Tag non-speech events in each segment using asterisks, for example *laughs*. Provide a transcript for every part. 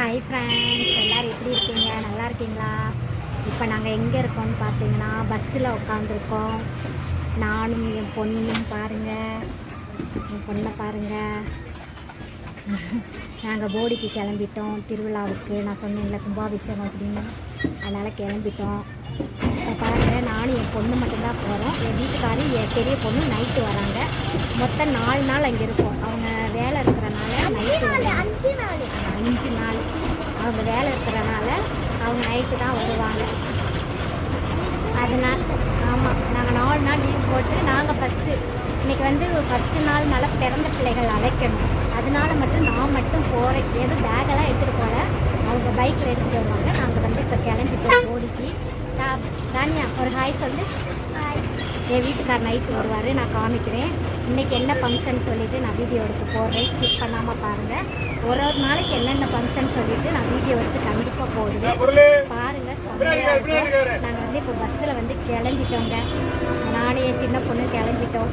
Hi friends எல்லோரும் எப்படி இருக்கீங்க? நல்லா இருக்கீங்களா? இப்போ நாங்கள் எங்கே இருக்கோம்னு பார்த்தீங்கன்னா பஸ்ஸில் உட்காந்துருக்கோம் நானும் என் பொண்ணும் பாருங்கள் என் பொண்ணை பாருங்கள் நாங்கள் போடிக்கு கிளம்பிட்டோம். திருவிழாவுக்கு. நான் சொன்னேன்ல கும்பாபிஷேகம் அப்படின்னு. அதனால் கிளம்பிட்டோம். இப்போ பாருங்கள் நானும் என் பொண்ணு மட்டும்தான் போகிறோம் என் வீட்டுக்காரும் என் பெரிய பொண்ணு நைட்டு வராங்க. மொத்தம் நாலு நாள் அங்கே இருக்கோம். அவங்க வேலை அஞ்சு நாள் அஞ்சு நாள் அவங்க வேலை இருக்கிறனால அவங்க நைட்டு தான் வருவாங்க. அதனால் ஆமாம் நாங்கள் நாலு நாள் லீவ் போட்டு நாங்கள் ஃபஸ்ட்டு இன்றைக்கி வந்து ஃபஸ்ட்டு நாள்னால பிறந்த பிள்ளைகள் அழைக்கணும். அதனால மட்டும் நான் மட்டும் போகிறேன் எதுவும் பேக்கெல்லாம் எடுத்துகிட்டு போகல அவங்க பைக்கில் எடுத்துகிட்டு வருவாங்க. நாங்கள் வந்து இப்போ கிளம்பிட்டோம் ஓடிக்கு தா- தானியா ஒரு ஹாய் சொல்லு. என் வீட்டுக்கார் நைட்டு வருவார் நான் காமிக்கிறேன். இன்றைக்கி என்ன ஃபங்க்ஷன் சொல்லிவிட்டு நான் வீடியோ எடுத்து போடுறேன். ஸ்கிப் பண்ணாமல் பாருங்கள் ஒரு ஒரு நாளைக்கு என்னென்ன ஃபங்க்ஷன் சொல்லிவிட்டு நான் வீடியோ எடுத்து கண்டிப்பாக போடுவேன். பாருங்கள். நாங்கள் வந்து இப்போ பஸ்ஸில் வந்து கிளம்பிட்டோங்க. நானே சின்ன பொண்ணு கிளம்பிட்டோம்.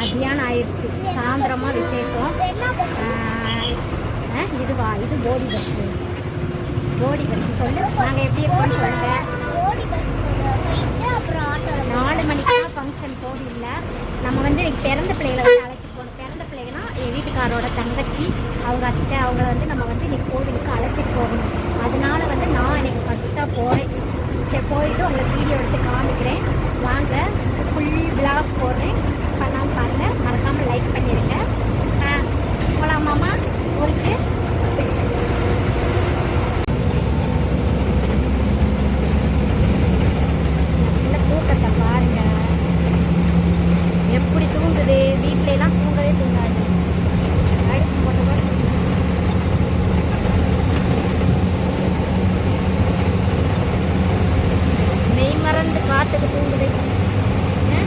மத்தியானம் ஆயிடுச்சு சாயந்தரமாக விசேஷம். இதுவா இது போடி பஸ்ஸு போடி பஸ் சொல்லு. நாங்கள் எப்படி இருக்கோம்னு சொல்லுங்கள் ஓடி பஸ் போயிட்டு அப்புறம் ஆட்டோல நாலு மணிக்கெல்லாம் ஃபங்க்ஷன் கோவிலில் நம்ம வந்து இன்னைக்கு பிறந்த பிள்ளைகளை வந்து அழைச்சிட்டு போகணும். பிறந்த பிள்ளைகள்னா என் வீட்டுக்காரோட தங்கச்சி அவங்க அத்தை அவங்கள வந்து நம்ம வந்து இன்னைக்கு கோவிலுக்கு அழைச்சிட்டு போகணும். அதனால வந்து நான் இன்னைக்கு ஃபஸ்ட்டாக போகிறேன் சரி போயிட்டு உங்களுக்கு வீடியோ எடுத்து காமிக்கிறேன் வாங்க ஃபுல் விளாக் போடுறேன் பண்ணாமல் பாருங்கள் மறக்காமல் லைக் பண்ணிடுங்க ஆ போகலாமாம்மா ஊருக்கு நல்ல தூக்கத்தை பாருங்க எப்படி தூங்குது வீட்ல எல்லாம் தூங்கவே தூங்காது அடிச்சு போட்டு போட்டு மெய் மறந்து காத்துக்கு தூங்குது ஆ?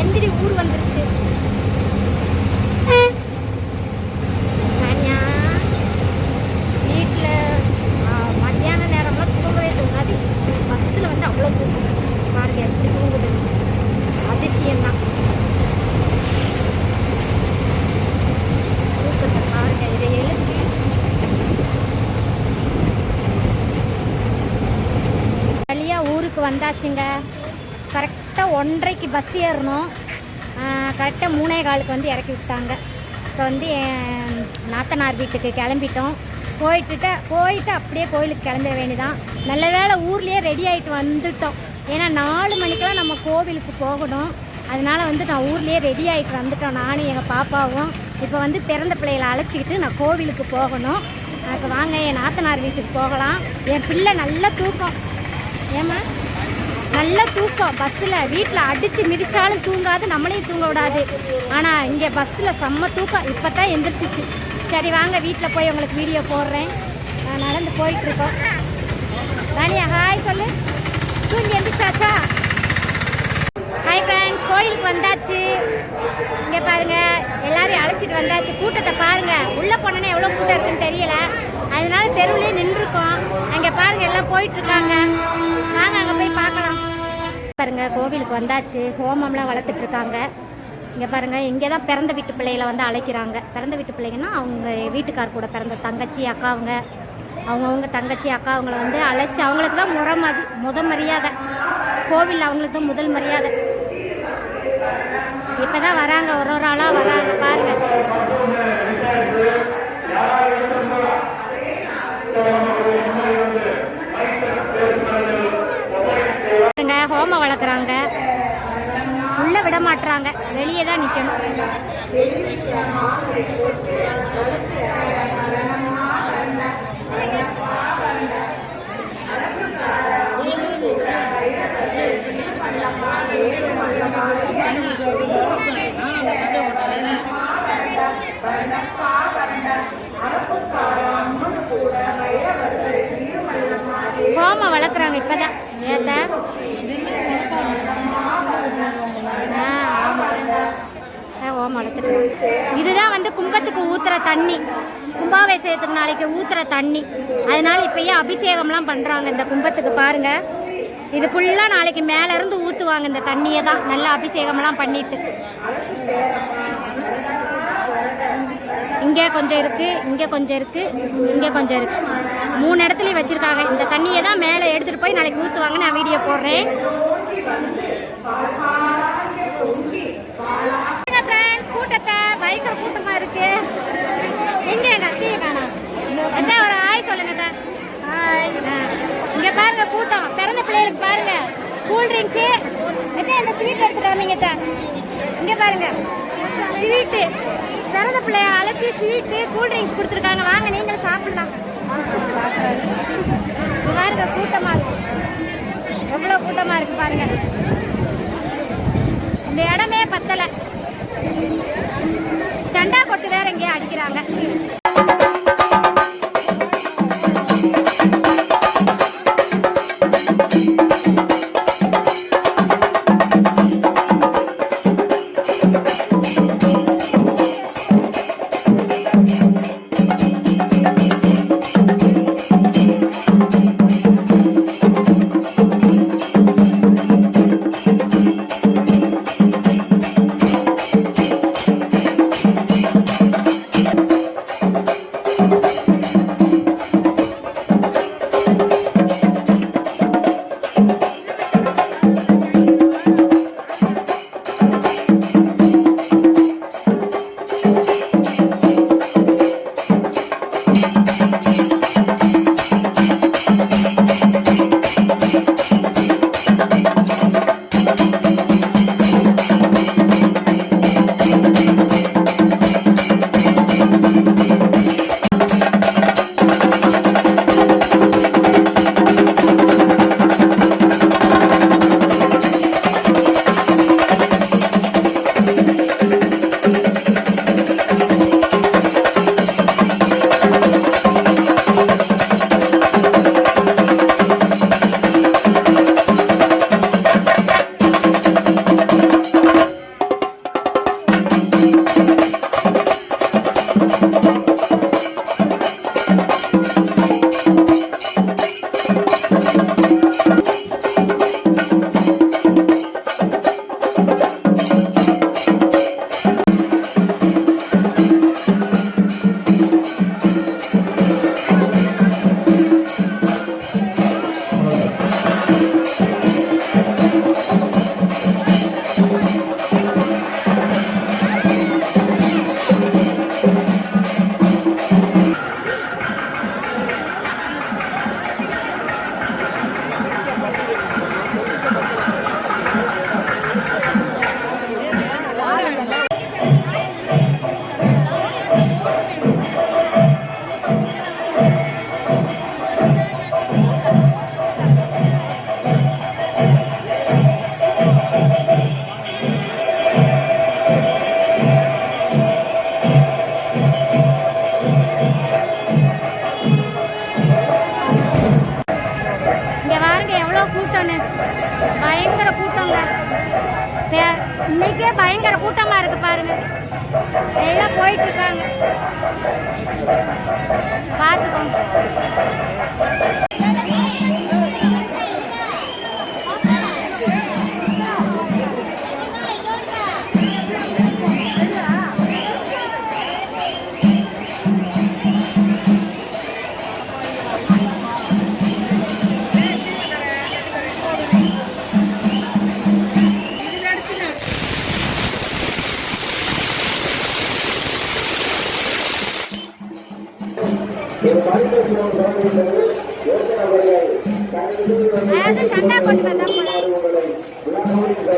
எந்திரி ஊர் வந்துருச்சு தானியா வீட்டில் மத்தியான நேரம்லாம் தூங்கவே தூங்காது பஸ்ஸில் வந்து அவ்வளோ தூங்குது பாருங்க எப்படி தூங்குது அதிசயம் தான் தூக்கத்தை பாருங்க இதை எழுப்பி வழியாக ஊருக்கு வந்தாச்சுங்க ஒன்றைக்கு பஸ் ஏறணும். கரெக்டாக மூணே காலுக்கு வந்து இறக்கி விட்டாங்க. இப்போ வந்து என் நாத்தனார் வீட்டுக்கு கிளம்பிட்டோம். போயிட்டுட்டு போயிட்டு அப்படியே கோயிலுக்கு கிளம்ப வேண்டியதான் நல்ல வேளை ஊர்லேயே ரெடி ஆகிட்டு வந்துட்டோம். ஏன்னா நாலு மணிக்கெல்லாம் நம்ம கோவிலுக்கு போகணும். அதனால வந்து நான் ஊர்லேயே ரெடி ஆகிட்டு வந்துட்டோம். நானும் எங்கள் பாப்பாவும். இப்போ வந்து பிறந்த பிள்ளைகளை அழைச்சிக்கிட்டு நான் கோவிலுக்கு போகணும். இப்போ வாங்க என் நாத்தனார் வீட்டுக்கு போகலாம். என் பிள்ளை நல்ல தூக்கம். ஏம்மா? நல்ல தூக்கம். பஸ்ஸில் வீட்டில் அடித்து மிதித்தாலும் தூங்காது நம்மளையும் தூங்க விடாது. ஆனால் இங்கே பஸ்ஸில் செம்ம தூக்கம். இப்போ தான் எந்திரிச்சிச்சு. சரி வாங்க வீட்டில் போய் உங்களுக்கு வீடியோ போடுறேன். நான் நடந்து போயிட்டுருக்கோம். தானியா ஹாய் சொல்லு. தூங்கி எந்திரிச்சாச்சா? ஹாய் ஃப்ரெண்ட்ஸ் கோயிலுக்கு வந்தாச்சு. இங்கே பாருங்கள் எல்லாரையும் அழைச்சிட்டு வந்தாச்சு. கூட்டத்தை பாருங்கள் உள்ளே போனோன்னே எவ்வளோ கூட்டம் இருக்குன்னு தெரியல. அதனால தெருவுலேயே நின்றுருக்கோம். அங்கே பாருங்கள் எல்லாம் போயிட்டுருக்காங்க. பாருங்கள் கோவிலுக்கு வந்தாச்சு ஹோமம்லாம் வளர்த்துட்ருக்காங்க இங்கே பாருங்கள் இங்கே தான் பிறந்த வீட்டு பிள்ளைகளை வந்து அழைக்கிறாங்க பிறந்த வீட்டு பிள்ளைங்கன்னா அவங்க வீட்டுக்கார் கூட பிறந்த தங்கச்சி அக்காவுங்க அவங்கவுங்க தங்கச்சி அக்கா அவங்கள வந்து அழைச்சி அவங்களுக்கு தான் முறை மதி முத மரியாதை கோவில் அவங்களுக்கு தான் முதல் மரியாதை இப்போ தான் வராங்க ஒரு ஒரு ஆளாக வராங்க பாருங்க you. ஹோமம் வளர்க்குறாங்க. உள்ளே விட மாட்டுறாங்க வெளியே தான் நிற்கணும் இதுதான் வந்து கும்பத்துக்கு ஊத்துற தண்ணி. கும்பாபிஷேகத்துக்கு நாளைக்கு ஊத்துற தண்ணி. அதனால இப்பயே அபிஷேகம்லாம் பண்றாங்க இந்த கும்பத்துக்கு பாருங்க. இது ஃபுல்லாக நாளைக்கு மேல இருந்து ஊற்றுவாங்க இந்த தண்ணியை தான். நல்லா அபிஷேகம்லாம் பண்ணிட்டு. இங்கே கொஞ்சம் இருக்குது இங்கே கொஞ்சம் இருக்குது இங்கே கொஞ்சம் இருக்குது மூணு இடத்துலையும் வச்சுருக்காங்க. இந்த தண்ணியை தான் மேலே எடுத்துகிட்டு போய் நாளைக்கு ஊற்றுவாங்க நான் வீடியோ போடுறேன். பயங்கர கூட்டமாக இருக்கு. எங்க எங்க அத்தையை காணா அத்தா ஒரு ஹாய் சொல்லுங்க அத்தை. ஹாய் இங்க பாருங்க கூட்டம். பிறந்த பிள்ளைகளுக்கு பாருங்க. கூல் ட்ரிங்க்ஸு அத்தை இந்த ஸ்வீட் எடுத்து காமிங்க அத்தை. இங்க பாருங்க. ஸ்வீட்டு பிறந்த பிள்ளைய அழைச்சி ஸ்வீட்டு கூல் ட்ரிங்க்ஸ் கொடுத்துருக்காங்க. வாங்க நீங்களும் சாப்பிடலாம். பாருங்க கூட்டமா இருக்கு. எவ்வளோ கூட்டமா இருக்கு பாருங்க. இந்த இடமே பத்தலை. นั่ பயங்கர கூட்டங்க. பே- இன்னைக்கே பயங்கர கூட்டமா இருக்கு பாருங்க. எல்லாம் போயிட்டு இருக்காங்க பார்த்துக்கோங்க.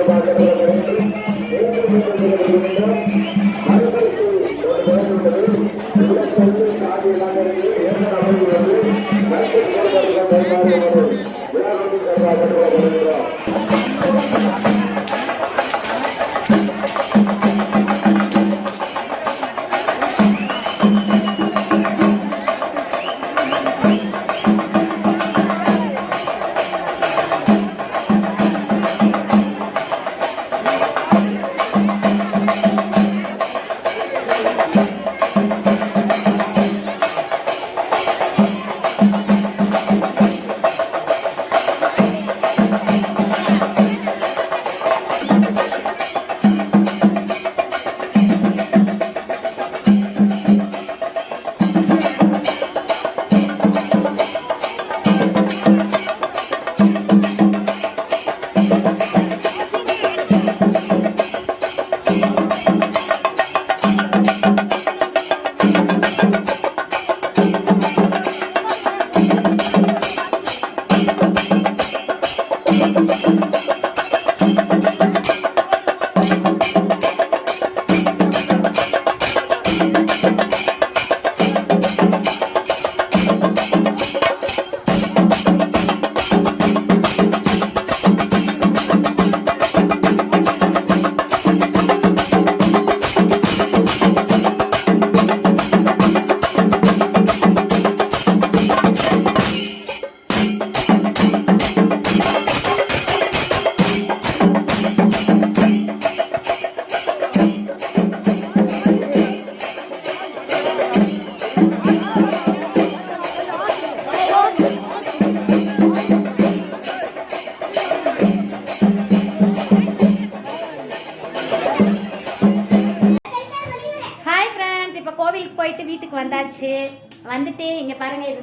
마지막으로 이 부분을 보여드립니다.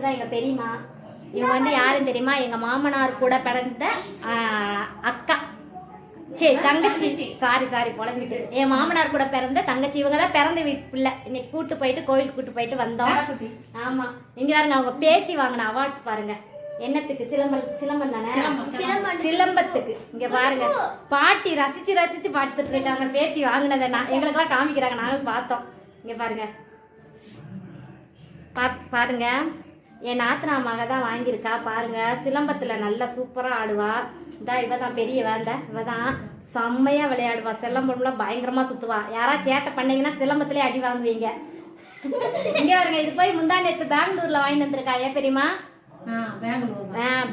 இங்க பாருங்க இதுதான் எங்க பெரியம்மா. இவங்க வந்து யாருன்னு தெரியுமா? எங்க மாமனார் கூட பிறந்த அக்கா. சரி தங்கச்சி. சாரி சாரி புலம்பிட்டு. என் மாமனார் கூட பிறந்த தங்கச்சி. இவங்க தான் பிறந்த வீட்டு பிள்ளை இன்னைக்கு கூட்டு போயிட்டு கோயிலுக்கு கூட்டு போயிட்டு வந்தோம். ஆமா. இங்க பாருங்க அவங்க பேத்தி வாங்கின அவார்ட்ஸ் பாருங்க. என்னத்துக்கு? சிலம்பல் சிலம்பம் தானே? சிலம்பம் சிலம்பத்துக்கு. இங்க பாருங்க. பாட்டி ரசிச்சு ரசிச்சு பார்த்துட்டு இருக்காங்க. பேத்தி வாங்கினதை நான் எங்களுக்கெல்லாம் காமிக்கிறாங்க. நாங்களும் பார்த்தோம். இங்க பாருங்க. பாத் பாருங்க. என் நாத்தனா மக தான் வாங்கியிருக்கா பாருங்க. சிலம்பத்துல நல்லா சூப்பரா ஆடுவா. இந்தா இவ தான் பெரிய வேந்த இவ தான். செம்மையா விளையாடுவா. சிலம்பம்லாம் பயங்கரமா சுத்துவா. யாரா சேட்டை பண்ணீங்கன்னா சிலம்பத்திலே அடி வாங்குவீங்க. இங்க பாருங்க இது போய் முந்தா நேத்து பெங்களூர்ல வாங்கிட்டு வந்திருக்கா ஏன் பெரியமா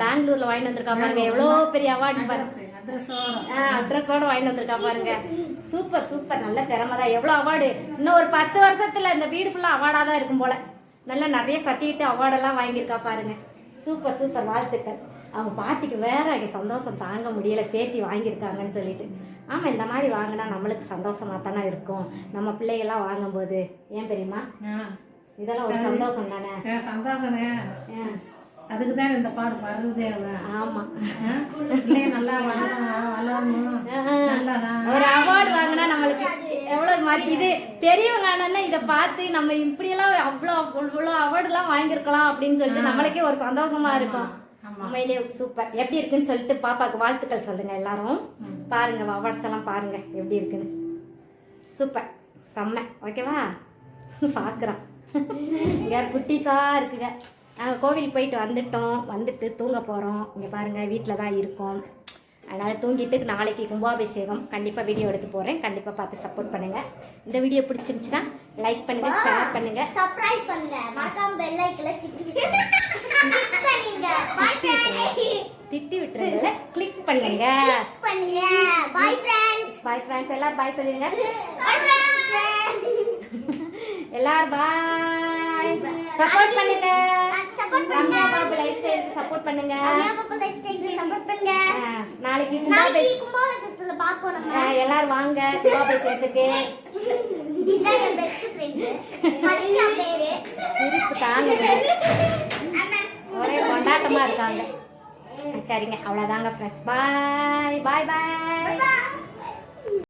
பெங்களூர்ல வாங்கிட்டு வந்திருக்கா பாருங்க. எவ்வளோ பெரிய அவார்டு பாருங்க அட்ரஸோட. வாங்கிட்டு வந்திருக்கா பாருங்க. சூப்பர் சூப்பர் நல்ல திறமை தான் எவ்வளோ அவார்டு இன்னும் ஒரு பத்து வருஷத்துல இந்த வீடு ஃபுல்லாக அவார்டாக தான் இருக்கும் போல. நல்லா நிறைய சர்டிஃபிகேட் அவார்டெல்லாம் வாங்கியிருக்கா பாருங்க. சூப்பர் சூப்பர் வாழ்த்துக்கள். அவங்க பாட்டிக்கு வேற சந்தோஷம் தாங்க முடியல. பேத்தி வாங்கியிருக்காங்கன்னு சொல்லிட்டு. ஆமாம் இந்த மாதிரி வாங்கினா நம்மளுக்கு சந்தோஷமா தானே இருக்கும். நம்ம பிள்ளைகள்லாம் வாங்கும்போது. ஏன் தெரியுமா இதெல்லாம் ஒரு சந்தோஷம் தானே? சந்தோஷனே அதுக்கு தான் இந்த பாடு வருதே ஆமாம் பிள்ளைங்க நல்லா வளரணும். நல்லா ஒரு அவார்டு வாங்கினா நம்மளுக்கு எவ்வளவு மாதிரி இது பெரியவங்க ஆனா இதை பார்த்து நம்ம இப்படியெல்லாம் அவ்வளோ இவ்வளோ அவார்டுலாம் வாங்கியிருக்கலாம் அப்படின்னு சொல்லிட்டு நம்மளுக்கே ஒரு சந்தோஷமா இருக்கும். உண்மையிலேயே சூப்பர் எப்படி இருக்குன்னு சொல்லிட்டு பாப்பாக்கு வாழ்த்துக்கள் சொல்லுங்க எல்லாரும். பாருங்க அவார்ட்ஸ் எல்லாம் பாருங்க எப்படி இருக்குன்னு. சூப்பர் செம்ம. ஓகேவா *laughs* பார்க்குறோம் இங்கே குட்டிஸா இருக்குங்க. நாங்கள் கோவில் போயிட்டு வந்துட்டோம். வந்துட்டு தூங்க போகிறோம் இங்கே பாருங்கள் வீட்டில் தான் இருக்கோம். அதனால் தூங்கிட்டு நாளைக்கு கும்பாபிஷேகம் கண்டிப்பாக வீடியோ எடுத்து போகிறேன் கண்டிப்பாக பார்த்து சப்போர்ட் பண்ணுங்கள் இந்த வீடியோ பிடிச்சிருந்துச்சுன்னா லைக் பண்ணுங்கள் ஷேர் பண்ணுங்கள் சர்ப்ரைஸ் பண்ணுங்க. மறக்காம பெல் திட்டி விட்டுருங்க. கிளிக் பண்ணுங்க. பை ஃப்ரெண்ட்ஸ் பண்ணுங்க பாய் ஃப்ரெண்ட்ஸ் எல்லாரும் பாய் சொல்லிடுங்க *laughs* எல்லாரும் பாய் சப்போர்ட் பண்ணுங்க. ரம்யா பாபு லைஃப் ஸ்டைலுக்கு சப்போர்ட் பண்ணுங்க. ரம்யா லைஃப் ஸ்டைலுக்கு சப்போர்ட் பண்ணுங்க. நாளைக்கு நாளைக்கு கும்பாபிஷேகத்துல பார்ப்போம் நம்ம. எல்லாரும் வாங்க கும்பாபிஷேகத்துக்கு இதுதான் என் பெஸ்ட் ஃப்ரெண்ட் ஹர்ஷா பேரு. சிரிப்பு தாங்க ஒரே கொண்டாட்டமா இருக்காங்க. சரிங்க. அவ்வளோதாங்க ஃப்ரெஷ் பாய் பாய் பாய்